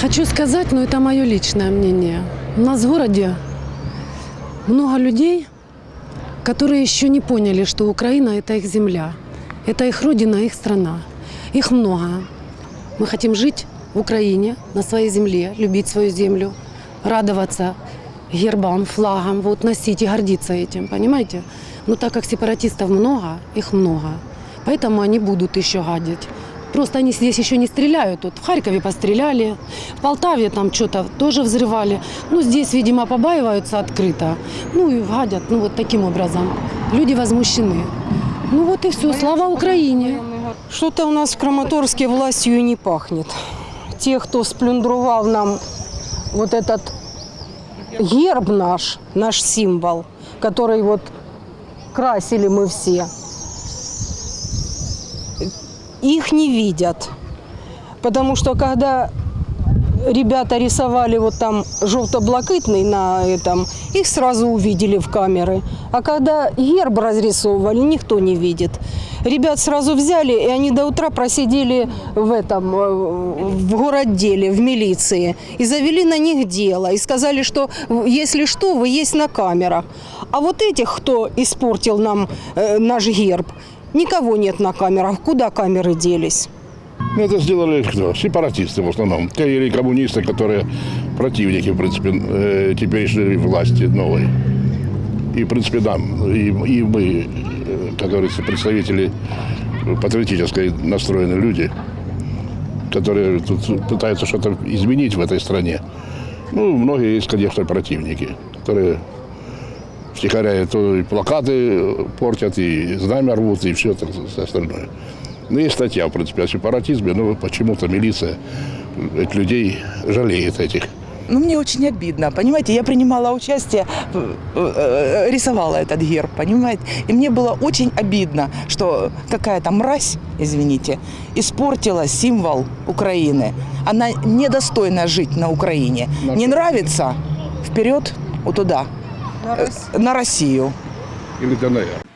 Хочу сказать, но это мое личное мнение. У нас в городе много людей, которые еще не поняли, что Украина – это их земля, это их родина, их страна. Их много. Мы хотим жить в Украине, на своей земле, любить свою землю, радоваться гербам, флагам, вот носить и гордиться этим, понимаете? Но так как сепаратистов много, их много, поэтому они будут еще гадить. Просто они здесь еще не стреляют. Тут в Харькове постреляли, в Полтаве там что-то тоже взрывали. Ну, здесь, видимо, побаиваются открыто. Ну, и гадят, ну, вот таким образом. Люди возмущены. Ну, вот и все. Слава Украине! Что-то у нас в Краматорске властью и не пахнет. Те, кто сплюндровал нам вот этот герб наш, наш символ, который вот красили мы все, их не видят. Потому что когда ребята рисовали вот там желто-блакитный на этом, их сразу увидели в камеры. А когда герб разрисовывали, никто не видит. Ребят сразу взяли, и они до утра просидели в этом, э, в городделе, в милиции. И завели на них дело. И сказали, что если что, вы есть на камерах. А вот этих, кто испортил нам э, наш герб, никого нет на камерах. Куда камеры делись? Ну, Это сделали кто? Сепаратисты в основном. Те или коммунисты, которые противники, в принципе, э, теперешней власти новой. И, в принципе, нам, и, и мы, э, как говорится, представители патриотической настроенные люди, которые тут пытаются что-то изменить в этой стране. Ну, многие есть, конечно, противники, которые втихаря то и плакаты портят, и знамя рвут, и все так, остальное. Ну, есть статья, в принципе, о сепаратизме, но почему-то милиция этих людей жалеет этих. Ну, мне очень обидно, понимаете, я принимала участие, э, э, рисовала этот герб, понимаете, и мне было очень обидно, что какая-то мразь, извините, испортила символ Украины. Она недостойна жить на Украине. Не нравится? Вперед, вот туда, Э, на Россию. Или ДНР.